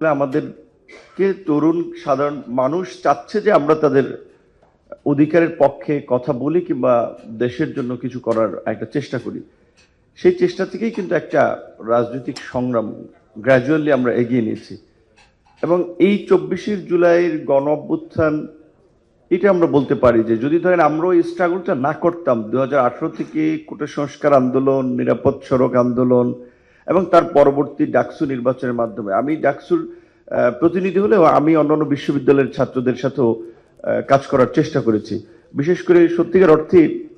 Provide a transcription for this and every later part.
আমাদেরকে তরুণ, সাধারণ মানুষ চাচ্ছে যে আমরা তাদের অধিকারের পক্ষে কথা বলি কিংবা দেশের জন্য কিছু করার একটা চেষ্টা করি। সেই চেষ্টা থেকেই কিন্তু একটা রাজনৈতিক সংগ্রাম গ্র্যাজুয়ালি আমরা এগিয়ে নিয়েছি। এবং এই চব্বিশে জুলাইয়ের গণ অভ্যুত্থান এটা আমরা বলতে পারি যে যদি ধরেন আমরা এই স্ট্রাগলটা না করতাম দু হাজার আঠারো থেকে কোটা সংস্কার আন্দোলন, নিরাপদ সড়ক আন্দোলন এবং তার পরবর্তী ডাকসু নির্বাচনের মাধ্যমে। আমি ডাকসুর প্রতিনিধি হলেও আমি অন্যান্য বিশ্ববিদ্যালয়ের ছাত্রদের সাথেও কাজ করার চেষ্টা করেছি। বিশেষ করে সত্যিকার অর্থে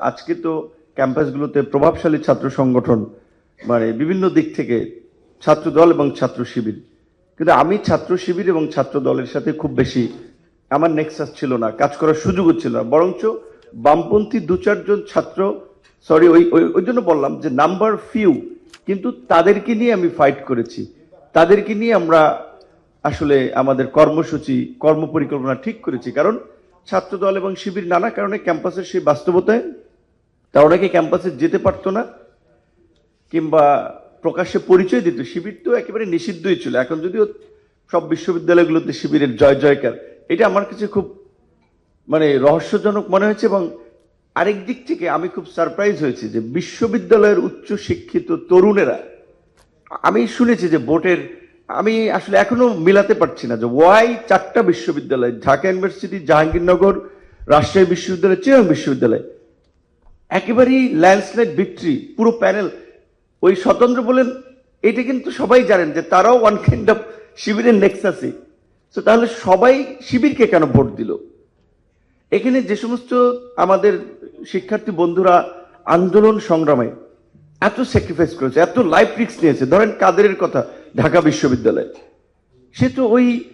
আজকে তো ক্যাম্পাসগুলোতে প্রভাবশালী ছাত্র সংগঠন মানে বিভিন্ন দিক থেকে ছাত্র দল এবং ছাত্র শিবির। কিন্তু আমি ছাত্র শিবির এবং ছাত্র দলের সাথে খুব বেশি, আমার নেক্সাস ছিল না, কাজ করার সুযোগও ছিল না। বরঞ্চ বামপন্থী দু চারজন ছাত্র সরি ওই, ওই- জন্য বললাম যে নাম্বার ফিউ কিন্তু তাদেরকে নিয়ে আমি ফাইট করেছি। তাদেরকে নিয়ে আমরা আসলে আমাদের কর্মসূচি কর্ম পরিকল্পনা ঠিক করেছি। কারণ ছাত্র দল এবং শিবির নানা কারণে ক্যাম্পাসের সেই বাস্তবতায় তারা অনেকে ক্যাম্পাসে যেতে পারতো না, কিংবা প্রকাশ্যে পরিচয় দিত। শিবির তো একেবারে নিষিদ্ধই ছিল। এখন যদিও সব বিশ্ববিদ্যালয়গুলোতে শিবিরের জয় জয়কার এটা আমার কাছে খুব মানে রহস্যজনক মনে হয়েছে এবং আরেক দিক থেকে আমি খুব সারপ্রাইজ হয়েছি যে বিশ্ববিদ্যালয়ের উচ্চ শিক্ষিত তরুণেরা, আমি শুনেছি যে ভোটের আমি আসলে এখনও মিলাতে পারছি না যে ওয়াই চারটা বিশ্ববিদ্যালয়, ঢাকা ইউনিভার্সিটি, জাহাঙ্গীরনগর, রাজশাহী বিশ্ববিদ্যালয় চিরাং বিশ্ববিদ্যালয়, একেবারেই ল্যান্ডস্লাইড ভিক্টরি পুরো প্যানেল। ওই স্বতন্ত্র বলেন, এটা কিন্তু সবাই জানেন যে তারাও ওয়ান কাইন্ড অফ শিবিরের নেক্সাসি তো তাহলে সবাই শিবিরকে কেন ভোট দিল? এখানে যে সমস্ত আমাদের শিক্ষার্থী বন্ধুরা আন্দোলন সংগ্রামে এত স্যাক্রিফাইস করেছে, এত লাইফ রিক্স নিয়েছে। ধরেন কাদেরের কথা, ঢাকা বিশ্ববিদ্যালয়। সে তো ওই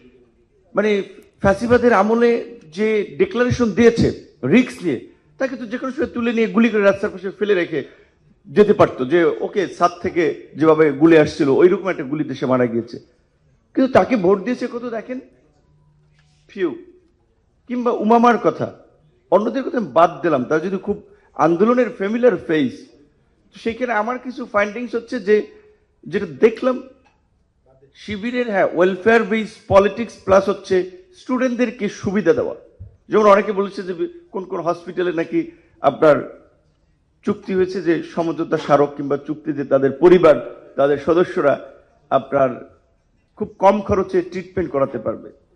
মানে ফ্যাসিবাদের আমলে যে ডিক্লারেশন দিয়েছে রিক্স নিয়ে, তাকে তো যে কোনো সময় তুলে নিয়ে গুলি করে রাস্তার পাশে ফেলে রেখে যেতে পারতো যে, ওকে সাত থেকে যেভাবে গুলি আসছিল ওই রকম একটা গুলিতে সে মারা গিয়েছে। কিন্তু তাকে ভোট দিয়েছে কত দেখেন? ফিউ কিংবা উমামার কথা। অন্যদের কথা বাদ দিলাম। তার যদি খুব আন্দোলনের ফ্যামিলিয়ার ফেস সেখানে আমার কিছু ফাইন্ডিংস হচ্ছে যে, যেটা দেখলাম, শিবিরের হ্যাঁ ওয়েলফেয়ার বেস পলিটিক্স প্লাস হচ্ছে স্টুডেন্টদেরকে সুবিধা দেওয়া। যেমন অনেকে বলেছে যে, কোন কোন হসপিটালে নাকি আপনার চুক্তি হয়েছে যে, সমঝোতা স্মারক কিংবা চুক্তিতে তাদের পরিবার, তাদের সদস্যরা আপনার খুব কম খরচে ট্রিটমেন্ট করাতে পারবে।